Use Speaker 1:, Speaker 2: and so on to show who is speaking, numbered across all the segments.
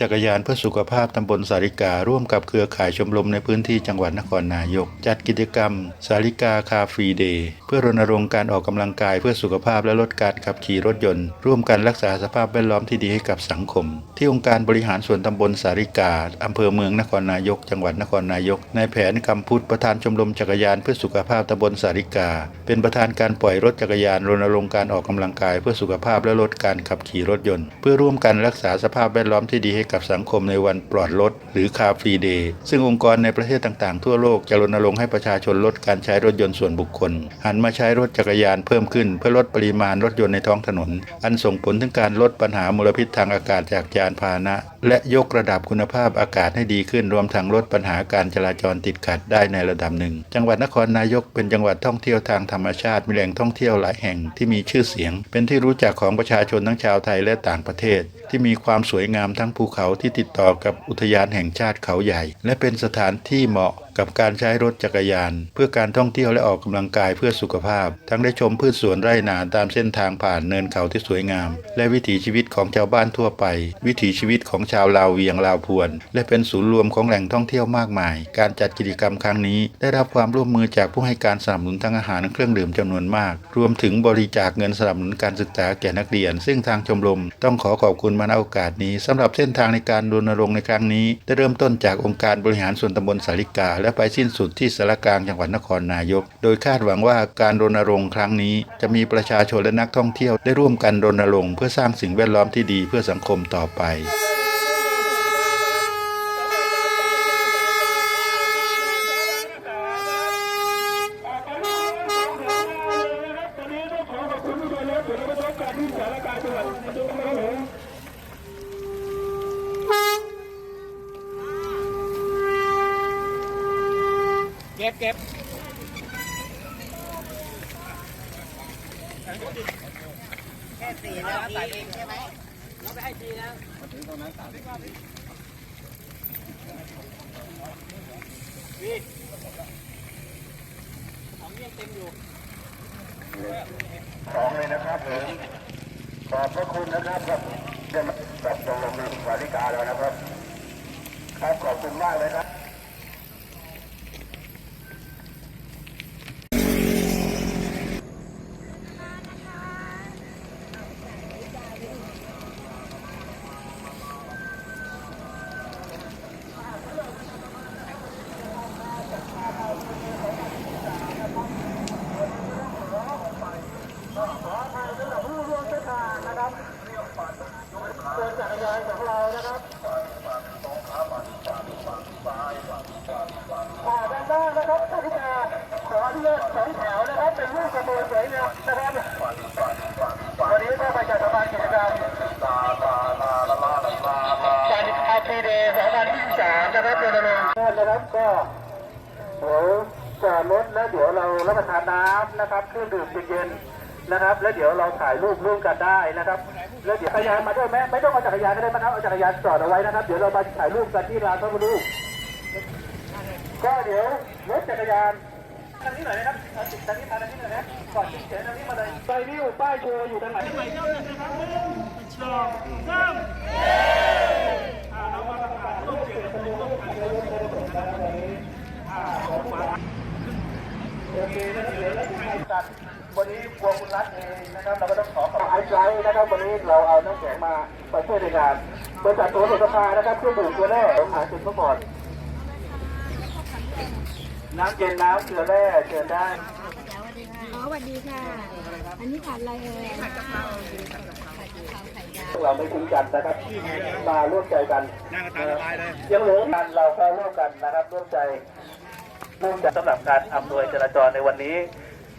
Speaker 1: จักรยานเพื่อสุขภาพตำบลสาริการ่วมกับเครือข่ายชมรมในพื้นที่จังหวัดนครนายก จัดกิจกรรม สาริกาคาฟรีเดย์เพื่อรณรงค์การออกกำลังกายเพื่อสุขภาพและลดการขับขี่รถยนต์ ร่วมกันรักษาสภาพแวดล้อมที่ดีให้กับสังคม ที่องค์การบริหารส่วนตำบลสาริกาอำเภอเมืองนครนายก จังหวัดนครนายกนายแผนคำพุทธประธานชมรมจักรยานเพื่อสุขภาพตำบลสาริกา เป็นประธานการปล่อยรถจักรยานรณรงค์การออกกำลังกายเพื่อสุขภาพและลดการขับขี่รถยนต์ เพื่อร่วมกันรักษาสภาพแวดล้อมที่ดีให้กับสังคมในวันปลอดรถหรือคาฟรีเดย์ซึ่งองค์กรในประเทศต่างๆ ทั่วโลกจะรณรงค์ให้ประชาชนลดการใช้รถยนต์ส่วนบุคคล หันมาใช้รถจักรยานเพิ่มขึ้น เพื่อลดปริมาณรถยนต์ในท้องถนน อันส่งผลถึงการลดปัญหามลพิษทางอากาศจากยานพาหนะ และยกระดับคุณภาพอากาศให้ดีขึ้นรวมทั้งลดปัญหาการจราจรติดขัดได้ในระดับหนึ่ง จังหวัดนครนายกเป็นจังหวัดท่องเที่ยวทางธรรมชาติมีแหล่งท่องเที่ยวหลายแห่งที่มีชื่อเสียง เป็นที่รู้จักของประชาชนทั้งชาวไทยและต่างประเทศ ที่มีความสวยงามทั้งภูเขาที่ติดต่อกับอุทยานแห่งชาติเขาใหญ่ และเป็นสถานที่เหมาะกับการใช้รถจักรยาน เพื่อการท่องเที่ยวและออกกำลังกายเพื่อสุขภาพ ทั้งได้ชมพืชสวนไร่นาตามเส้นทางผ่านเนินเขาที่สวยงาม และวิถีชีวิตของชาวบ้านทั่วไป วิถีชีวิตของชาวลาวเวียงลาวพวน และเป็นศูนย์รวมของแหล่งท่องเที่ยวมากมาย การจัดกิจกรรมครั้งนี้ได้รับความร่วมมือจากผู้ให้การสนับสนุนทั้งอาหารและเครื่องดื่มจำนวนมาก รวมถึงบริจาคเงินสนับสนุนการศึกษาแก่นักเรียน ซึ่งทางชมรมต้องขอขอบคุณมาณโอกาสนี้สำหรับเส้นทางในการรณรงค์ในครั้งนี้ ได้เริ่มต้นจากองค์การบริหารส่วนตำบลสาริกาและไปสิ้นสุดที่สารกลางจังหวัดนครนายก โดยคาดหวังว่าการรณรงค์ครั้งนี้ จะมีประชาชนและนักท่องเที่ยวได้ร่วมกันรณรงค์เพื่อสร้างสิ่งแวดล้อมที่ดีเพื่อสังคมต่อไป
Speaker 2: เก็บเก็บ
Speaker 3: แค่สี่นาทีใช่ไหม
Speaker 2: เราไปให้ทีแล้วพี่ของเต็มอยู่
Speaker 4: สองเลยนะครับผมขอบพระคุณนะครับกับเจ้ากับชมรมสาริกาแล้วนะครับ ครับขอบคุณมากเลยครับ เดี๋ยวจอดรถแล้วเดี๋ยวเรารับประทานน้ำนะครับเครื่องดื่มเย็นๆนะครับ แล้วเดี๋ยวเราถ่ายรูปร่วมกันได้นะครับ แล้วเดี๋ยวจักรยานมาด้วยไหมไม่ต้องเอาจักรยานก็ได้นะครับเอาจักรยานจอดเอาไว้นะครับ เดี๋ยวเรามาถ่ายรูปกันที่ร้านพระพุทธรูปก็เดี๋ยวรถจักรยานทางนี้หน่อยนะครับทางนี้ทางนี้มาทางนี้หน่อยนะก่อนที่เขียนทางนี้มาเลยไฟวิวป้ายโชว์อยู่ทางไหนโอเคนะครับเดี๋ย วเราจะไปกันวันนี้กลัวคุณรัฐเองนะครับเราก็ต้องขอขอบคุณไลท์นะครับวันนี้เราเอาน้ำแข็งมาไปช่วยในงานบริษัทตัวสุขภานะครับเครื่องดื่มตัวแรกของหาจุดเมื่อก่อนน้ำเย็นน้ำเกลือแร่เชิญได้
Speaker 5: อ๋อสวัสดีค่ะ อันนี้ขาดอะไรเอ่ยผัดกะเพรา
Speaker 4: พวกเราไม่ทิ้งกันนะครับ มาร่วมใจกันนั่งกันตามสบายเลยยังเหลือกันเราก็ร่วมกันนะครับร่วมใจร่วมใจ สำหรับการอำนวยจราจรในวันนี้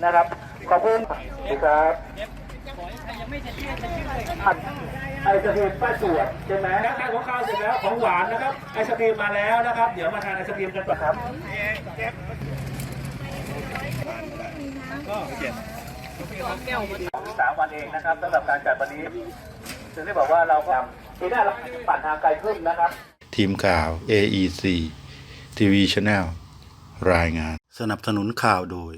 Speaker 4: นะครับ ขอบคุณครับ
Speaker 2: ยังไม่เสร็จที่จะชื่อเลย
Speaker 4: ไอศครีมป้าจวดใช่ไหมทานของข้าวเสร็จแล้วของหวานนะครับไอศครีมมาแล้วนะครับ เดี๋ยวมาทานไอศครีมกันก่อนครับสามวันเองนะครับสำหรับการจัดวันนี้ถึงได้บอกว่าเราก็ปีหน้าเราปั่นทางไกลขึ้นนะครับ
Speaker 1: ทีมข่าว AEC TV Channel รายงาน สนับสนุนข่าวโดย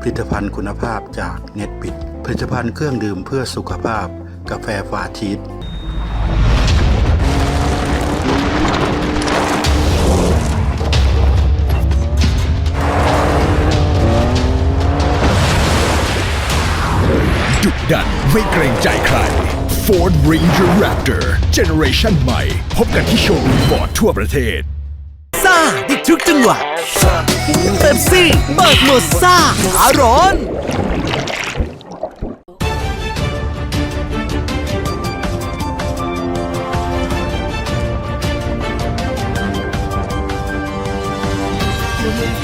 Speaker 1: ผลิตภัณฑ์คุณภาพจากเน็ตปิด ผลิตภัณฑ์เครื่องดื่มเพื่อสุขภาพ กาแฟฟาทีสดุดัน
Speaker 6: ไม่เกรงใจใคร Ford Ranger Raptor Generation ใหม่ พบกันที่โชว์รูมฟอร์ดทั่วประเทศ
Speaker 7: ได้ทุกจังหวะเบปซี่เบิดหมดซ่าอร้อน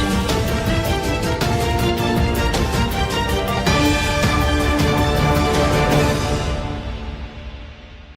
Speaker 7: เ